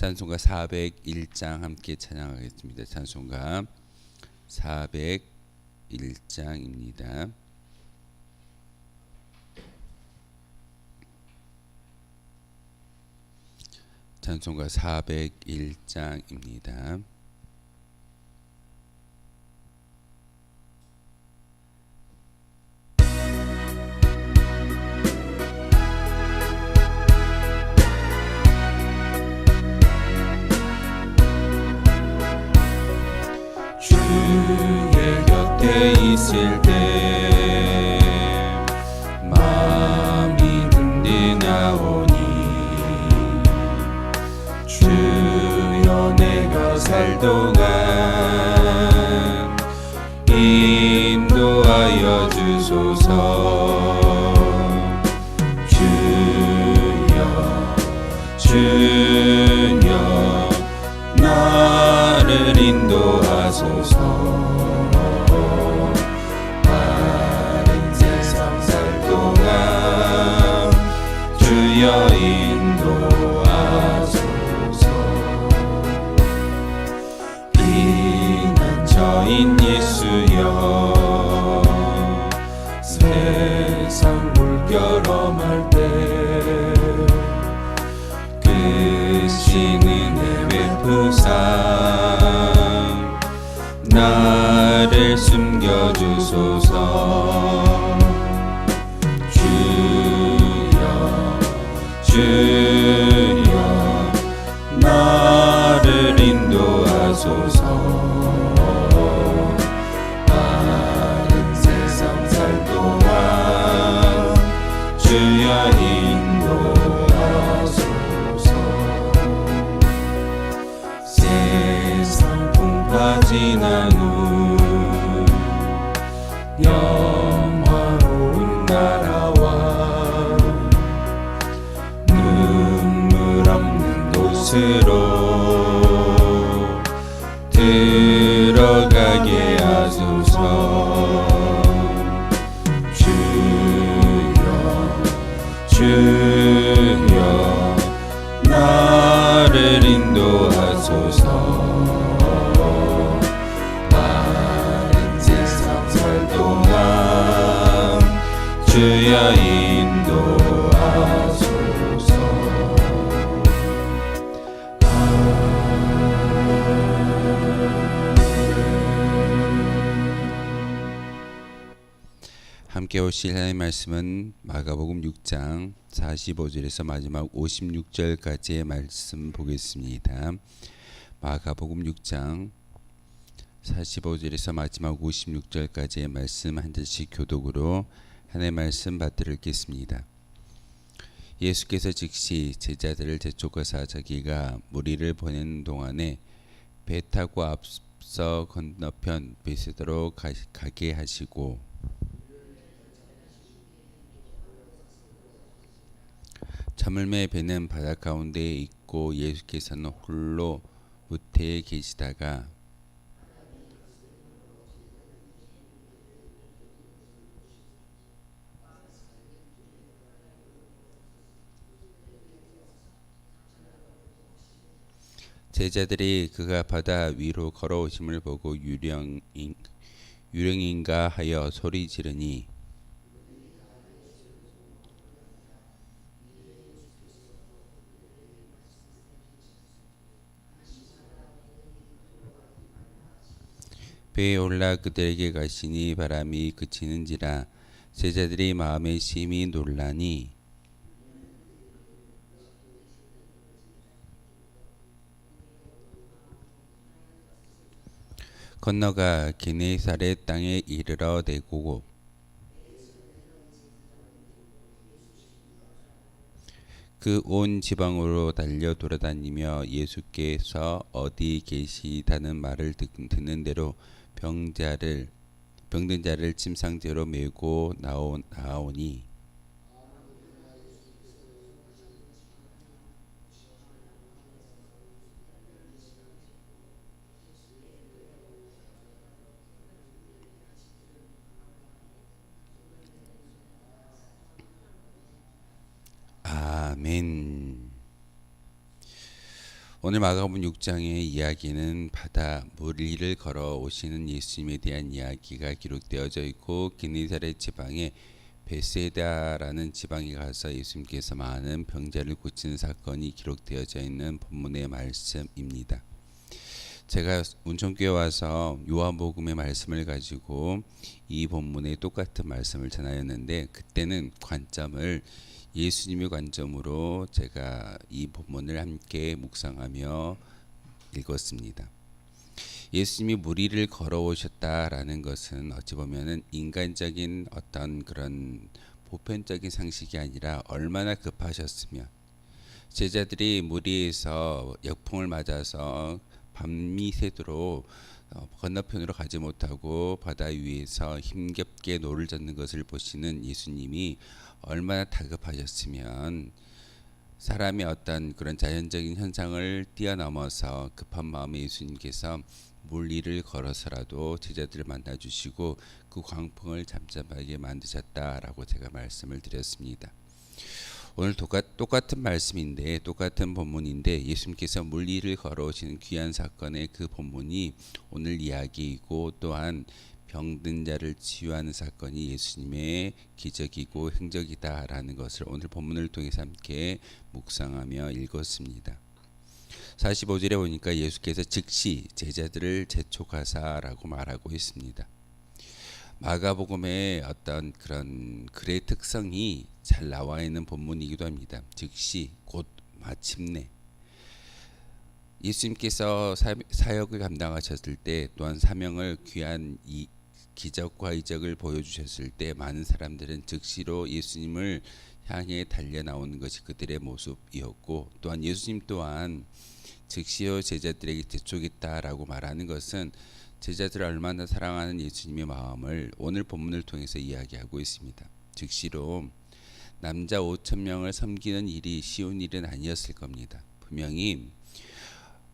찬송가 401장 함께 찬양하겠습니다. 찬송가 401장입니다. 찬송가 401장입니다. 있을 때 숨겨 주소서. 주여 주여 나를 인도하소서. 바른 세상 살 동안 주여 인도하소서. 세상 풍파 지난 후 영화로운 나라와 눈물 없는 곳으로 들어가게 함께 오실 하나님의 말씀은 마가복음 6장 45절에서 마지막 56절까지의 말씀 보겠습니다. 마가복음 6장 45절에서 마지막 56절까지의 말씀 한 절씩 교독으로 하나님의 말씀 받들어 읽겠습니다. 예수께서 즉시 제자들을 재촉하사 자기가 무리를 보내는 동안에 배 타고 앞서 건너편 베세도로 가- 가게 하시고 자물매 배는 바다 가운데에 있고 예수께서는 홀로 무태에 계시다가 제자들이 그가 바다 위로 걸어오심을 보고 유령인 유령인가 하여 소리 지르니 배에 올라 그들에게 가시니 바람이 그치는지라. 제자들이 마음에 심히 놀라니 건너가 게네사렛 땅에 이르러 내고. 그 온 지방으로 달려 돌아다니며 예수께서 어디 계시다는 말을 듣, 듣는 대로 병자를 병든 자를 침상대로 메고 나오, 나오니 아멘. 오늘 마가복음 6장의 이야기는 바다 물 위를 걸어 오시는 예수님에 대한 이야기가 기록되어져 있고 기네사렛 지방의 베세다라는 지방에 가서 예수님께서 많은 병자를 고치는 사건이 기록되어져 있는 본문의 말씀입니다. 제가 운천교회 와서 요한복음의 말씀을 가지고 이 본문의 똑같은 말씀을 전하였는데 그때는 관점을 예수님의 관점으로 제가 이 본문을 함께 묵상하며 읽었습니다. 예수님이 무리를 걸어오셨다라는 것은 어찌 보면은 인간적인 어떤 그런 보편적인 상식이 아니라 얼마나 급하셨으면 제자들이 무리에서 역풍을 맞아서 밤이 새도록 어, 건너편으로 가지 못하고 바다 위에서 힘겹게 노를 젓는 것을 보시는 예수님이 얼마나 다급하셨으면 사람의 어떤 그런 자연적인 현상을 뛰어넘어서 급한 마음에 예수님께서 물 위를 걸어서라도 제자들을 만나 주시고 그 광풍을 잠잠하게 만드셨다라고 제가 말씀을 드렸습니다. 오늘 똑같, 똑같은 말씀인데 똑같은 본문인데 예수님께서 물 위를 걸어오시는 귀한 사건의 그 본문이 오늘 이야기이고 또한 병든 자를 치유하는 사건이 예수님의 기적이고 행적이다라는 것을 오늘 본문을 통해서 함께 묵상하며 읽었습니다. 45절에 보니까 예수께서 즉시 제자들을 재촉하사라고 말하고 있습니다. 마가복음의 어떤 그런 글의 특성이 잘 나와 있는 본문이기도 합니다. 즉시 곧 마침내 예수님께서 사역을 감당하셨을 때 또한 사명을 귀한 이 기적과 이적을 보여주셨을 때 많은 사람들은 즉시로 예수님을 향해 달려 나오는 것이 그들의 모습이었고 또한 예수님 또한 즉시로 제자들에게 재촉했다라고 말하는 것은 제자들을 얼마나 사랑하는 예수님의 마음을 오늘 본문을 통해서 이야기하고 있습니다. 즉시로 남자 5천 명을 섬기는 일이 쉬운 일은 아니었을 겁니다. 분명히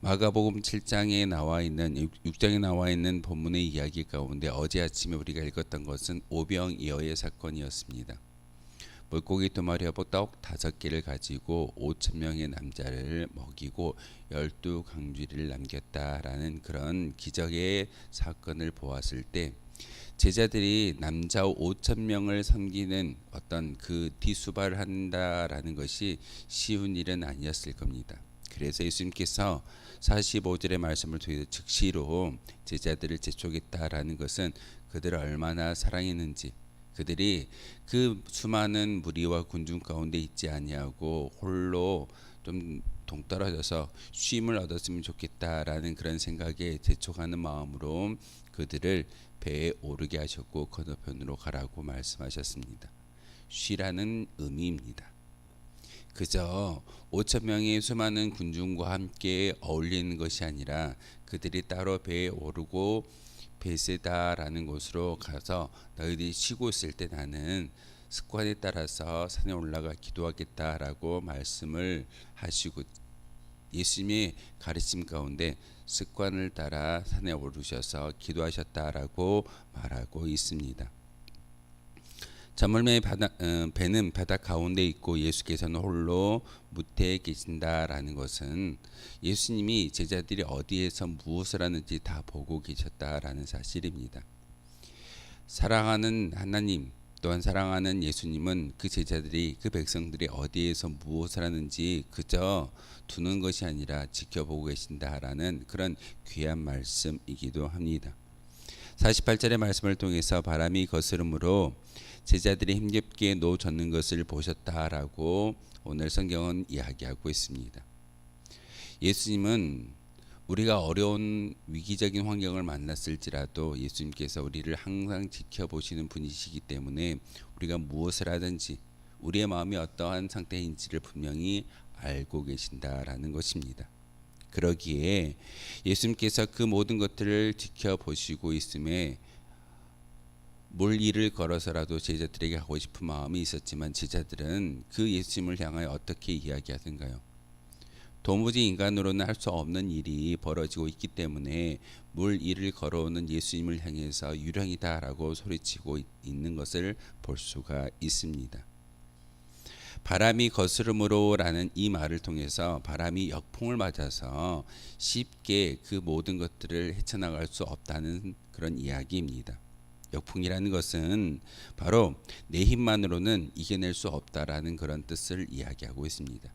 마가복음 7장에 나와 있는 6장에 나와 있는 본문의 이야기 가운데 어제 아침에 우리가 읽었던 것은 오병이어의 사건이었습니다. 물고기 두 마리하고 떡 다섯 개를 가지고 5천 명의 남자를 먹이고 열두 강쥐를 남겼다라는 그런 기적의 사건을 보았을 때 제자들이 남자 5천 명을 섬기는 어떤 그 뒤수발을 한다라는 것이 쉬운 일은 아니었을 겁니다. 그래서 예수님께서 45절의 말씀을 통해서 즉시로 제자들을 재촉했다라는 것은 그들을 얼마나 사랑했는지 그들이 그 수많은 무리와 군중 가운데 있지 아니하고 홀로 좀 동떨어져서 쉼을 얻었으면 좋겠다라는 그런 생각에 재촉하는 마음으로 그들을 배에 오르게 하셨고 건너편으로 가라고 말씀하셨습니다. 쉬라는 의미입니다. 그저 5천 명의 수많은 군중과 함께 어울리는 것이 아니라 그들이 따로 배에 오르고 베세다라는 곳으로 가서 너희들이 쉬고 있을 때 나는 습관에 따라서 산에 올라가 기도하겠다라고 말씀을 하시고 예수님의 가르침 가운데 습관을 따라 산에 오르셔서 기도하셨다라고 말하고 있습니다. 자물매의 바다, 어, 배는 바다 가운데 있고 예수께서는 홀로 무태에 계신다라는 것은 예수님이 제자들이 어디에서 무엇을 하는지 다 보고 계셨다라는 사실입니다. 사랑하는 하나님 또한 사랑하는 예수님은 그 제자들이 그 백성들이 어디에서 무엇을 하는지 그저 두는 것이 아니라 지켜보고 계신다라는 그런 귀한 말씀이기도 합니다. 48절의 말씀을 통해서 바람이 거스름으로 제자들이 힘겹게 놓아졌는 것을 보셨다라고 오늘 성경은 이야기하고 있습니다. 예수님은 우리가 어려운 위기적인 환경을 만났을지라도 예수님께서 우리를 항상 지켜보시는 분이시기 때문에 우리가 무엇을 하든지 우리의 마음이 어떠한 상태인지를 분명히 알고 계신다라는 것입니다. 그러기에 예수님께서 그 모든 것들을 지켜보시고 있음에 물 일을 걸어서라도 제자들에게 하고 싶은 마음이 있었지만 제자들은 그 예수님을 향하여 어떻게 이야기하던가요? 도무지 인간으로는 할 수 없는 일이 벌어지고 있기 때문에 물 일을 걸어오는 예수님을 향해서 유령이다라고 소리치고 있는 것을 볼 수가 있습니다. 바람이 거스름으로라는 이 말을 통해서 바람이 역풍을 맞아서 쉽게 그 모든 것들을 헤쳐나갈 수 없다는 그런 이야기입니다. 역풍이라는 것은 바로 내 힘만으로는 이겨낼 수 없다라는 그런 뜻을 이야기하고 있습니다.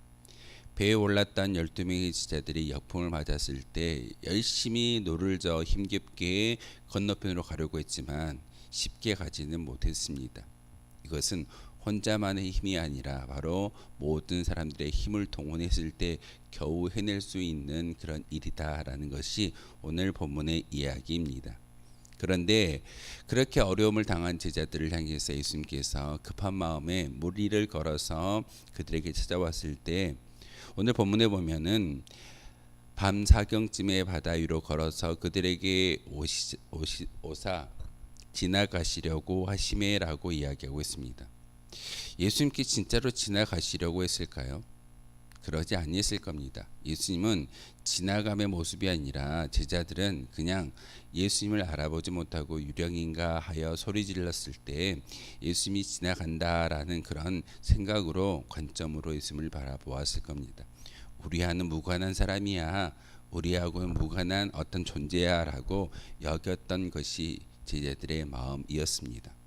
배에 올랐던 12명의 지자들이 역풍을 맞았을 때 열심히 노를 저 힘겹게 건너편으로 가려고 했지만 쉽게 가지는 못했습니다. 이것은 혼자만의 힘이 아니라 바로 모든 사람들의 힘을 동원했을 때 겨우 해낼 수 있는 그런 일이다라는 것이 오늘 본문의 이야기입니다. 그런데 그렇게 어려움을 당한 제자들을 향해서 예수님께서 급한 마음에 무리를 걸어서 그들에게 찾아왔을 때 오늘 본문에 보면은 밤 사경쯤에 바다 위로 걸어서 그들에게 오시, 오시, 오사 지나가시려고 하심에라고 이야기하고 있습니다. 예수님께 진짜로 지나가시려고 했을까요? 그러지 아니했을 겁니다. 예수님은 지나감의 모습이 아니라 제자들은 그냥 예수님을 알아보지 못하고 유령인가 하여 소리 질렀을 때 예수님이 지나간다라는 그런 생각으로 관점으로 예수님을 바라보았을 겁니다. 우리와는 무관한 사람이야. 우리하고는 무관한 어떤 존재야라고 여겼던 것이 제자들의 마음이었습니다.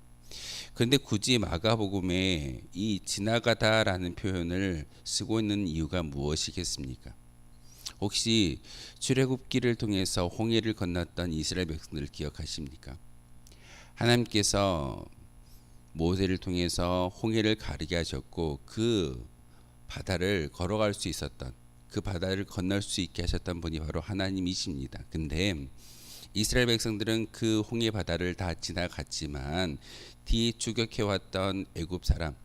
그런데 굳이 마가복음에 이 지나가다라는 표현을 쓰고 있는 이유가 무엇이겠습니까? 혹시 출애굽기를 통해서 홍해를 건넜던 이스라엘 백성들을 기억하십니까? 하나님께서 모세를 통해서 홍해를 가르게 하셨고 그 바다를 걸어갈 수 있었던 그 바다를 건널 수 있게 하셨던 분이 바로 하나님이십니다. 근데 이스라엘 백성들은 그 홍해 바다를 다 지나갔지만 뒤 추격해 왔던 애굽 사람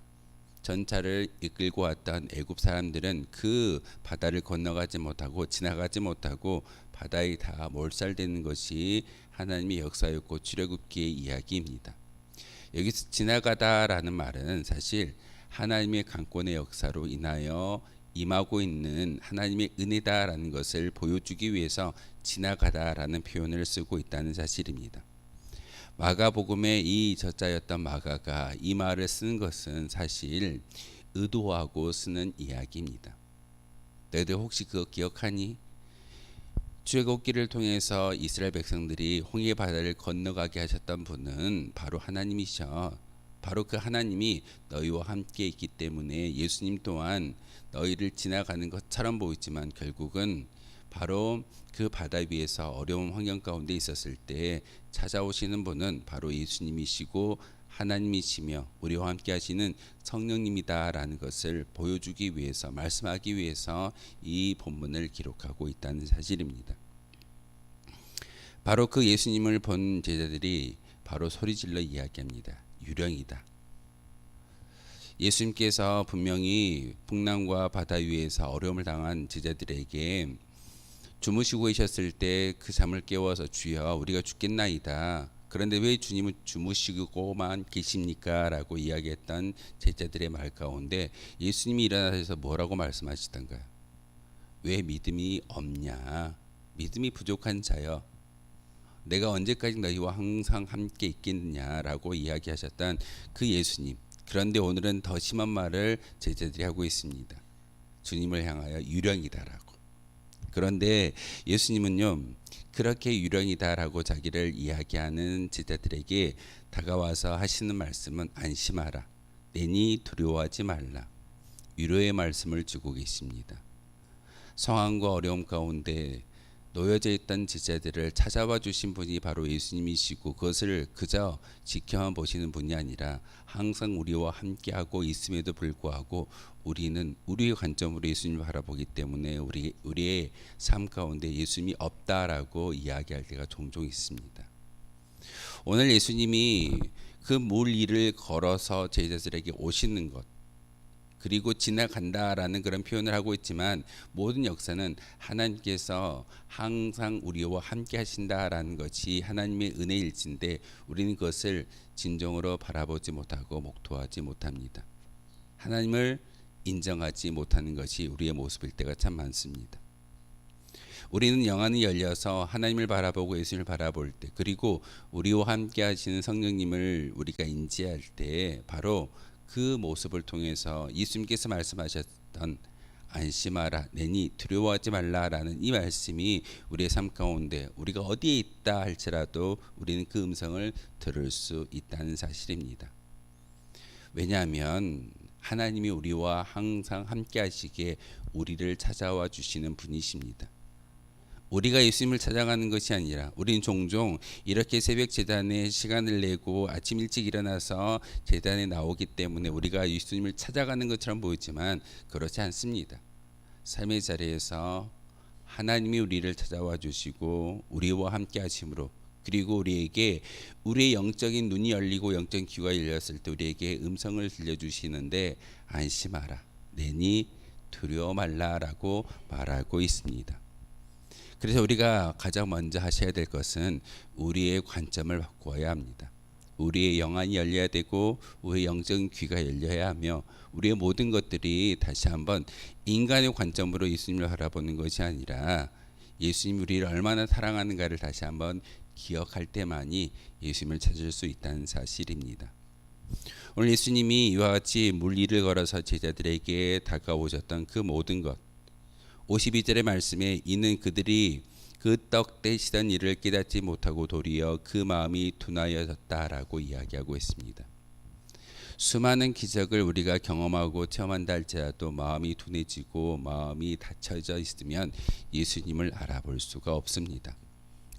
전차를 이끌고 왔던 애굽 사람들은 그 바다를 건너가지 못하고 지나가지 못하고 바다에 다 몰살되는 것이 하나님의 역사였고 출애굽기의 이야기입니다. 여기서 지나가다라는 말은 사실 하나님의 강권의 역사로 인하여 임하고 있는 하나님의 은혜다라는 것을 보여주기 위해서 지나가다라는 표현을 쓰고 있다는 사실입니다. 마가복음의 이 저자였던 마가가 이 말을 쓴 것은 사실 의도하고 쓰는 이야기입니다. 너희들 혹시 그거 기억하니? 출애굽기를 통해서 이스라엘 백성들이 홍해 바다를 건너가게 하셨던 분은 바로 하나님이셔. 바로 그 하나님이 너희와 함께 있기 때문에 예수님 또한 너희를 지나가는 것처럼 보이지만 결국은 바로 그 바다 위에서 어려운 환경 가운데 있었을 때 찾아오시는 분은 바로 예수님이시고 하나님이시며 우리와 함께 하시는 성령님이다라는 것을 보여주기 위해서 말씀하기 위해서 이 본문을 기록하고 있다는 사실입니다. 바로 그 예수님을 본 제자들이 바로 소리질러 이야기합니다. 유령이다. 예수님께서 분명히 풍랑과 바다 위에서 어려움을 당한 제자들에게 주무시고 계셨을 때 그 잠을 깨워서 주여 우리가 죽겠나이다. 그런데 왜 주님은 주무시고만 계십니까? 라고 이야기했던 제자들의 말 가운데 예수님이 일어나셔서 뭐라고 말씀하시던가요? 왜 믿음이 없냐? 믿음이 부족한 자여. 내가 언제까지 너희와 항상 함께 있겠느냐라고 이야기하셨던 그 예수님. 그런데 오늘은 더 심한 말을 제자들이 하고 있습니다. 주님을 향하여 유령이다라고. 그런데 예수님은요 그렇게 유령이다라고 자기를 이야기하는 제자들에게 다가와서 하시는 말씀은 안심하라 내니 두려워하지 말라 위로의 말씀을 주고 계십니다. 성황과 어려움 가운데 놓여져 있던 제자들을 찾아와 주신 분이 바로 예수님이시고 그것을 그저 지켜만 보시는 분이 아니라 항상 우리와 함께하고 있음에도 불구하고 우리는 우리의 관점으로 예수님을 바라보기 때문에 우리 우리의 삶 가운데 예수님이 없다라고 이야기할 때가 종종 있습니다. 오늘 예수님이 그 물 위를 걸어서 제자들에게 오시는 것 그리고 지나간다라는 그런 표현을 하고 있지만 모든 역사는 하나님께서 항상 우리와 함께 하신다라는 것이 하나님의 은혜일진데 우리는 그것을 진정으로 바라보지 못하고 목도하지 못합니다. 하나님을 인정하지 못하는 것이 우리의 모습일 때가 참 많습니다. 우리는 영안이 열려서 하나님을 바라보고 예수님을 바라볼 때 그리고 우리와 함께 하시는 성령님을 우리가 인지할 때 바로 그 모습을 통해서 예수님께서 말씀하셨던 안심하라 내니 두려워하지 말라라는 이 말씀이 우리의 삶 가운데 우리가 어디에 있다 할지라도 우리는 그 음성을 들을 수 있다는 사실입니다. 왜냐하면 하나님이 우리와 항상 함께 하시기에 우리를 찾아와 주시는 분이십니다. 우리가 예수님을 찾아가는 것이 아니라 우리는 종종 이렇게 새벽 재단에 시간을 내고 아침 일찍 일어나서 재단에 나오기 때문에 우리가 예수님을 찾아가는 것처럼 보이지만 그렇지 않습니다. 삶의 자리에서 하나님이 우리를 찾아와 주시고 우리와 함께 하심으로 그리고 우리에게 우리의 영적인 눈이 열리고 영적인 귀가 열렸을 때 우리에게 음성을 들려 주시는데 안심하라 내니 두려워 말라라고 말하고 있습니다. 그래서 우리가 가장 먼저 하셔야 될 것은 우리의 관점을 바꾸어야 합니다. 우리의 영안이 열려야 되고 우리의 영적인 귀가 열려야 하며 우리의 모든 것들이 다시 한번 인간의 관점으로 예수님을 바라보는 것이 아니라 예수님 우리를 얼마나 사랑하는가를 다시 한번 기억할 때만이 예수님을 찾을 수 있다는 사실입니다. 오늘 예수님이 이와 같이 물 위를 걸어서 제자들에게 다가오셨던 그 모든 것 52절의 말씀에 이는 그들이 그떡 떼시던 일을 깨닫지 못하고 도리어 그 마음이 둔하여졌다라고 이야기하고 있습니다. 수많은 기적을 우리가 경험하고 체험한다 할지라도 마음이 둔해지고 마음이 닫혀져 있으면 예수님을 알아볼 수가 없습니다.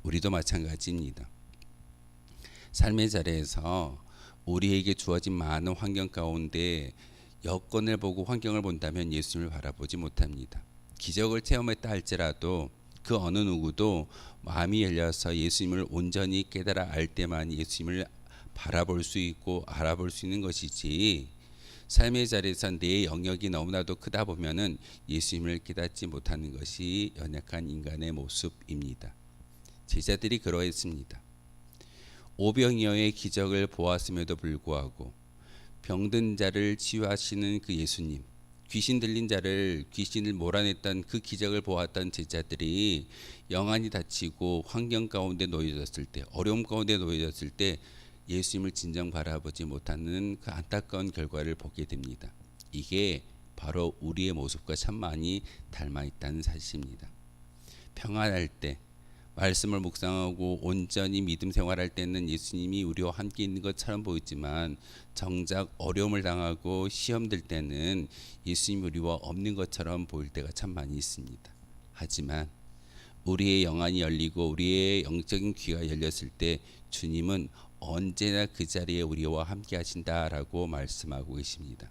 우리도 마찬가지입니다. 삶의 자리에서 우리에게 주어진 많은 환경 가운데 여건을 보고 환경을 본다면 예수님을 바라보지 못합니다. 기적을 체험했다 할지라도 그 어느 누구도 마음이 열려서 예수님을 온전히 깨달아 알 때만 예수님을 바라볼 수 있고 알아볼 수 있는 것이지 삶의 자리에서 내 영역이 너무나도 크다 보면은 예수님을 깨닫지 못하는 것이 연약한 인간의 모습입니다. 제자들이 그러했습니다. 오병이어의 기적을 보았음에도 불구하고 병든 자를 치유하시는 그 예수님 귀신 들린 자를 귀신을 몰아냈던 그 기적을 보았던 제자들이 영안이 닫히고 환경 가운데 놓여졌을 때 어려움 가운데 놓여졌을 때 예수님을 진정 바라보지 못하는 그 안타까운 결과를 보게 됩니다. 이게 바로 우리의 모습과 참 많이 닮아 있다는 사실입니다. 평안할 때 말씀을 묵상하고 온전히 믿음 생활할 때는 예수님이 우리와 함께 있는 것처럼 보이지만 정작 어려움을 당하고 시험 들 때는 예수님이 우리와 없는 것처럼 보일 때가 참 많이 있습니다. 하지만 우리의 영안이 열리고 우리의 영적인 귀가 열렸을 때 주님은 언제나 그 자리에 우리와 함께 하신다라고 말씀하고 계십니다.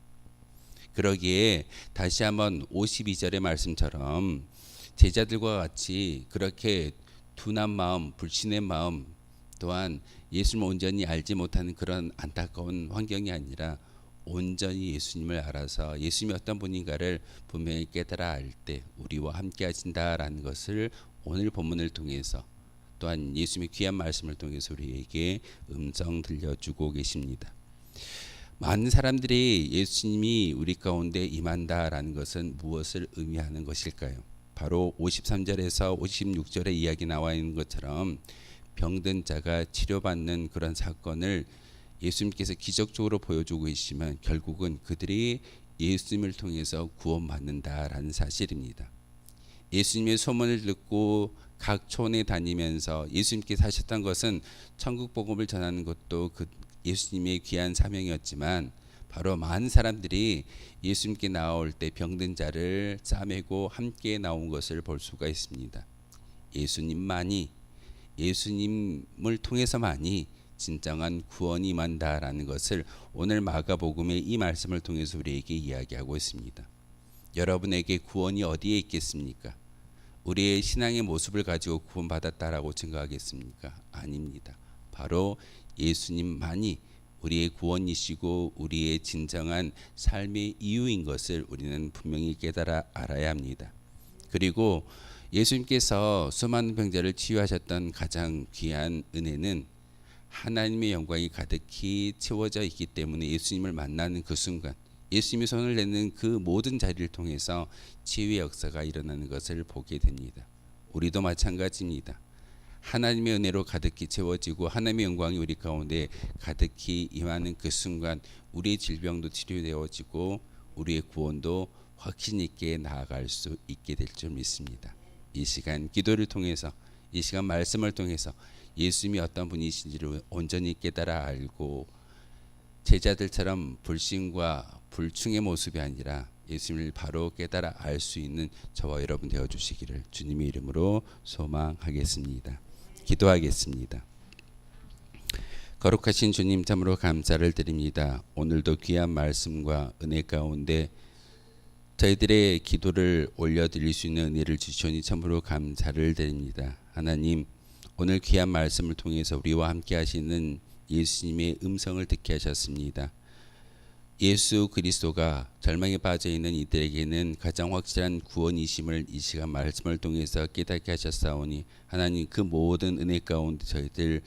그러기에 다시 한번 52절의 말씀처럼 제자들과 같이 그렇게 둔한 마음, 불신의 마음 또한 예수님을 온전히 알지 못하는 그런 안타까운 환경이 아니라 온전히 예수님을 알아서 예수님이 어떤 분인가를 분명히 깨달아 알 때 우리와 함께 하신다라는 것을 오늘 본문을 통해서 또한 예수님의 귀한 말씀을 통해서 우리에게 음성 들려주고 계십니다. 많은 사람들이 예수님이 우리 가운데 임한다라는 것은 무엇을 의미하는 것일까요? 바로 53절에서 56절에 이야기 나와 있는 것처럼 병든 자가 치료받는 그런 사건을 예수님께서 기적적으로 보여주고 계시면 결국은 그들이 예수님을 통해서 구원받는다라는 사실입니다. 예수님의 소문을 듣고 각 촌에 다니면서 예수님께서 하셨던 것은 천국 복음을 전하는 것도 그 예수님의 귀한 사명이었지만 바로 많은 사람들이 예수님께 나올 때 병든 자를 싸매고 함께 나온 것을 볼 수가 있습니다. 예수님만이 예수님을 통해서만이 진정한 구원이 임한다라는 것을 오늘 마가복음의 이 말씀을 통해서 우리에게 이야기하고 있습니다. 여러분에게 구원이 어디에 있겠습니까? 우리의 신앙의 모습을 가지고 구원받았다라고 증거하겠습니까? 아닙니다. 바로 예수님만이 우리의 구원이시고 우리의 진정한 삶의 이유인 것을 우리는 분명히 깨달아 알아야 합니다. 그리고 예수님께서 수많은 병자를 치유하셨던 가장 귀한 은혜는 하나님의 영광이 가득히 채워져 있기 때문에 예수님을 만나는 그 순간 예수님이 손을 내는 그 모든 자리를 통해서 치유의 역사가 일어나는 것을 보게 됩니다. 우리도 마찬가지입니다. 하나님의 은혜로 가득히 채워지고 하나님의 영광이 우리 가운데 가득히 임하는 그 순간 우리의 질병도 치료되어지고 우리의 구원도 확신 있게 나아갈 수 있게 될 줄 믿습니다. 이 시간 기도를 통해서 이 시간 말씀을 통해서 예수님이 어떤 분이신지를 온전히 깨달아 알고 제자들처럼 불신과 불충의 모습이 아니라 예수님을 바로 깨달아 알 수 있는 저와 여러분 되어 주시기를 주님의 이름으로 소망하겠습니다. 기도하겠습니다. 거룩하신 주님 참으로 감사를 드립니다. 오늘도 귀한 말씀과 은혜 가운데 저희들의 기도를 올려드릴 수 있는 은혜를 주시니 참으로 감사를 드립니다. 하나님 오늘 귀한 말씀을 통해서 우리와 함께 하시는 예수님의 음성을 듣게 하셨습니다. 예수 그리스도가 절망에 빠져 있는 이들에게는 가장 확실한 구원이심을 이 시간 말씀을 통해서 깨닫게 하셨사오니 하나님 그 모든 은혜 가운데 저희들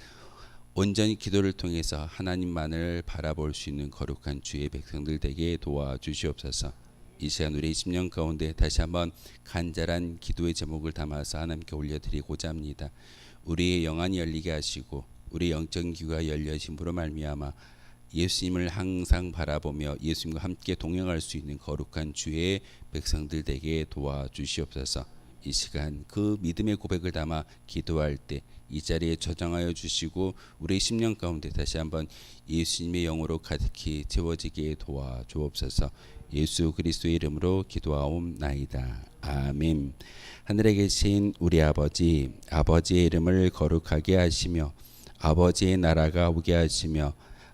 온전히 기도를 통해서 하나님만을 바라볼 수 있는 거룩한 주의 백성들 되게 도와 주시옵소서. 이 시간 우리 10년 가운데 다시 한번 간절한 기도의 제목을 담아서 하나님께 올려드리고자 합니다. 우리의 영안이 열리게 하시고 우리 영적 귀가 열려 심으로 말미암아 예수님을 항상 바라보며 예수님과 함께 동행할 수 있는 거룩한 주의 백성들 되게 도와 주시옵소서. 이 시간 그 믿음의 고백을 담아 기도할 때 이 자리에 저장하여 주시고 우리 10년 가운데 다시 한번 예수님의 영으로 가득히 채워지게 도와 주옵소서. 예수 그리스도의 이름으로 기도하옵나이다. 아멘. 하늘에 계신 우리 아버지 아버지의 이름을 거룩하게 하시며 아버지의 나라가 오게 하시며